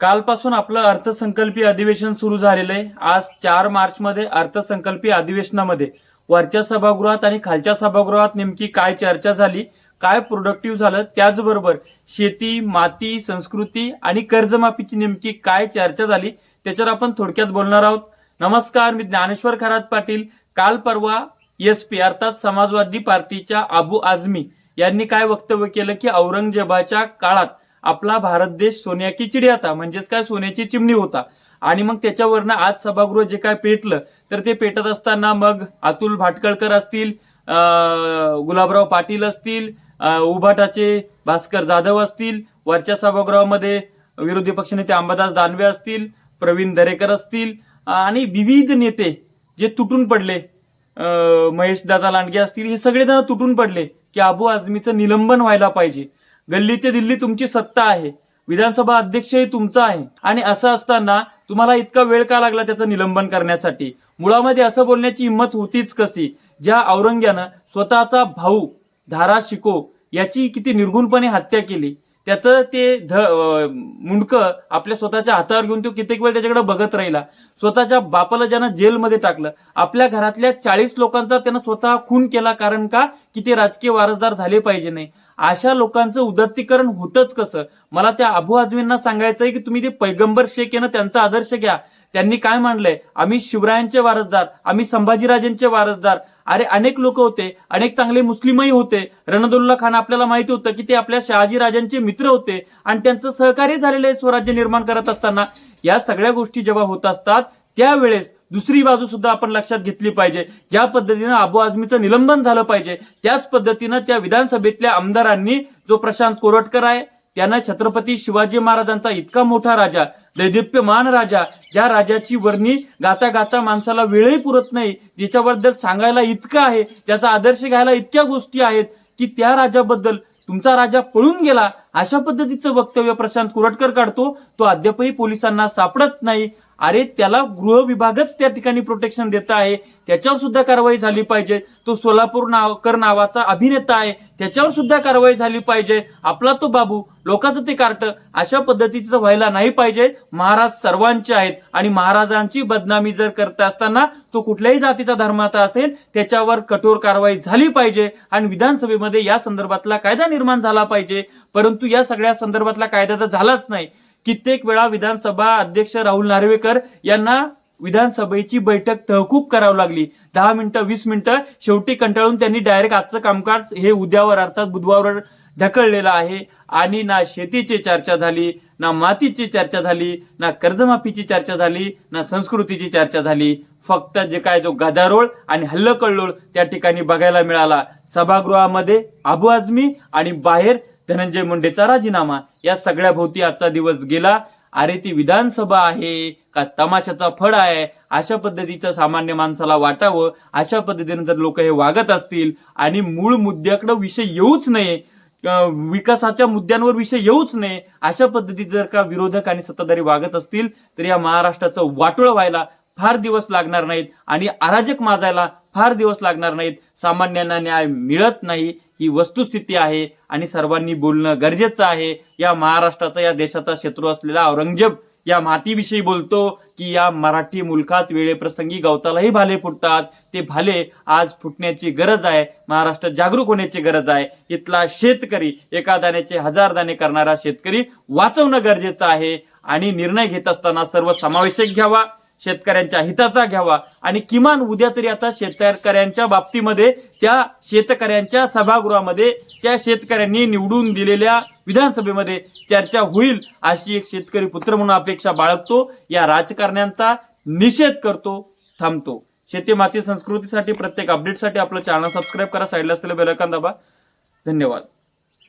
कालपासून आपलं अर्थसंकल्पीय अधिवेशन सुरू झालेलं आहे आज चार मार्च मध्ये अर्थसंकल्पीय अधिवेशनामध्ये वरच्या सभागृहात आणि खालच्या सभागृहात नेमकी काय चर्चा झाली काय प्रोडक्टिव्ह झालं त्याचबरोबर शेती माती संस्कृती आणि कर्जमाफीची नेमकी काय चर्चा झाली त्याच्यावर आपण थोडक्यात बोलणार आहोत. नमस्कार मी ज्ञानेश्वर खरात पाटील. काल परवा एस पी अर्थात समाजवादी पार्टीच्या अबू आझमी यांनी काय वक्तव्य केलं की औरंगजेबाच्या काळात आपला भारत देश सोन्या की होता म्हणजेच काय? सोन्याची चिमणी होता. आणि मग त्याच्यावरनं आज सभागृह जे काय पेटलं तर ते पेटत असताना मग अतुल भाटकळकर असतील गुलाबराव पाटील असतील उभाटाचे भास्कर जाधव असतील वरच्या सभागृहामध्ये विरोधी पक्षनेते अंबादास दानवे असतील प्रवीण दरेकर असतील आणि विविध नेते जे तुटून पडले अं, महेश दादा लांडगे असतील हे सगळे जण तुटून पडले की अबू आझमीचं निलंबन व्हायला पाहिजे. गल्ली ते दिल्ली तुमची सत्ता आहे. विधानसभा अध्यक्षही तुमचा आहे. आणि असं असताना तुम्हाला इतका वेळ का लागला त्याचं निलंबन करण्यासाठी? मुळामध्ये असं बोलण्याची हिंमत होतीच कशी? ज्या औरंग्यानं स्वतःचा भाऊ धारा शिको याची किती निर्गुणपणे हत्या केली? त्याचं ते ध मुंडकं आपल्या स्वतःच्या हातावर घेऊन तो कित्येक वेळ त्याच्याकडे बघत राहिला. स्वतःच्या बापाला ज्यानं जेलमध्ये टाकलं. आपल्या घरातल्या चाळीस लोकांचा त्यानं स्वतः खून केला कारण का? की ते राजकीय वारसदार झाले पाहिजे नाही. अशा लोकांचं उदात्तीकरण होतच कसं? मला त्या अबू सांगायचं सांगायचंय की तुम्ही ते पैगंबर शेख आहे ना त्यांचा आदर्श घ्या. त्यांनी काय मांडलंय? आम्ही शिवरायांचे वारसदार आम्ही संभाजीराजेंचे वारसदार अरे अनेक लोक होते अनेक चांगले मुस्लिमही होते. रणदुल्ला खान आपल्याला माहिती होतं की ते आपल्या शहाजी राजांचे मित्र होते आणि त्यांचं सहकार्य झालेलं आहे स्वराज्य निर्माण करत असताना. या सगळ्या गोष्टी जेव्हा होत असतात त्यावेळेस दुसरी बाजू सुद्धा आपण लक्षात घेतली पाहिजे. ज्या पद्धतीनं अबू आझमीचं निलंबन झालं पाहिजे त्याच पद्धतीनं त्या विधानसभेतल्या आमदारांनी जो प्रशांत कोरटकर आहे त्यानं छत्रपती शिवाजी महाराजांचा इतका मोठा राजा दैदिप्यमान राजा. ज्या राजाची वर्णी गाता गाता माणसाला वेळही पुरत नाही ज्याच्याबद्दल सांगायला इतकं आहे त्याचा आदर्श घ्यायला इतक्या गोष्टी आहेत की त्या राजाबद्दल तुमचा राजा पळून गेला अशा पद्धतीचं वक्तव्य प्रशांत कुरटकर काढतो. तो अद्यापही पोलिसांना सापडत नाही. अरे त्याला गृह विभागच त्या ठिकाणी प्रोटेक्शन देत आहे. त्याच्यावर सुद्धा कारवाई झाली पाहिजे. तो सोलापूर नावकर नावाचा अभिनेता आहे. त्याच्यावर सुद्धा कारवाई झाली पाहिजे. आपला तो बाबू लोकांचं ते कार्ट अशा पद्धतीचं व्हायला नाही पाहिजे. महाराज सर्वांचे आहेत. आणि महाराजांची बदनामी जर करत असताना तो कुठल्याही जातीचा धर्माचा असेल त्याच्यावर कठोर कारवाई झाली पाहिजे. आणि विधानसभेमध्ये या संदर्भातला कायदा निर्माण झाला पाहिजे. परंतु या सगळ्या संदर्भातला कायदा तर झालाच नाही. कित्येक वेळा विधानसभा अध्यक्ष राहुल नार्वेकर यांना विधानसभेची बैठक तहकूब करावी लागली. दहा मिनिटं वीस मिनिटं शेवटी कंटाळून त्यांनी डायरेक्ट आजचं कामकाज हे उद्यावर अर्थात बुधवारवर ढकललेलं आहे. आणि ना शेतीची चर्चा झाली ना मातीची चर्चा झाली ना कर्जमाफीची चर्चा झाली ना संस्कृतीची चर्चा झाली. फक्त जे काय जो गदारोळ आणि हल्लकल्लोळ त्या ठिकाणी बघायला मिळाला. सभागृहामध्ये अबू आजमी आणि बाहेर धनंजय मुंडेचा राजीनामा. या सगळ्या भोवती आजचा दिवस गेला. अरे ती विधानसभा आहे का तमाशाचा फळ आहे? अशा पद्धतीचं सामान्य माणसाला वाटावं. अशा पद्धतीने जर लोक हे वागत असतील आणि मूळ मुद्द्याकडे विषय येऊच नये विकासाच्या मुद्द्यांवर विषय येऊच नये अशा पद्धतीत जर का विरोधक आणि सत्ताधारी वागत असतील तर या महाराष्ट्राचं वाटोळ व्हायला फार दिवस लागणार नाहीत आणि अराजक माजायला फार दिवस लागणार नाहीत. सामान्यांना न्याय मिळत नाही. ही वस्तुस्थिती आहे आणि सर्वांनी बोलणं गरजेचं आहे. या महाराष्ट्राचा या देशाचा शत्रू असलेला औरंगजेब या मातीविषयी बोलतो की या मराठी मुलखात वेळेप्रसंगी गवतालाही भाले फुटतात. ते भाले आज फुटण्याची गरज आहे. महाराष्ट्र जागरूक होण्याची गरज आहे. इथला शेतकरी एका दाण्याचे हजार दाणे करणारा शेतकरी वाचवणं गरजेचं आहे आणि निर्णय घेत असताना सर्व समावेशक घ्यावा. शेतकऱ्यांच्या हिताचा घ्यावा. आणि किमान उद्या तरी आता शेतकऱ्यांच्या बाबतीमध्ये त्या शेतकऱ्यांच्या सभागृहामध्ये त्या शेतकऱ्यांनी निवडून दिलेल्या विधानसभेमध्ये चर्चा होईल अशी एक शेतकरी पुत्र म्हणून अपेक्षा बाळगतो. या राजकारण्यांचा निषेध करतो थांबतो. शेती माती संस्कृतीसाठी प्रत्येक अपडेटसाठी आपलं चॅनल सबस्क्राईब करा साईडला असलेलं बेल दाबा. धन्यवाद.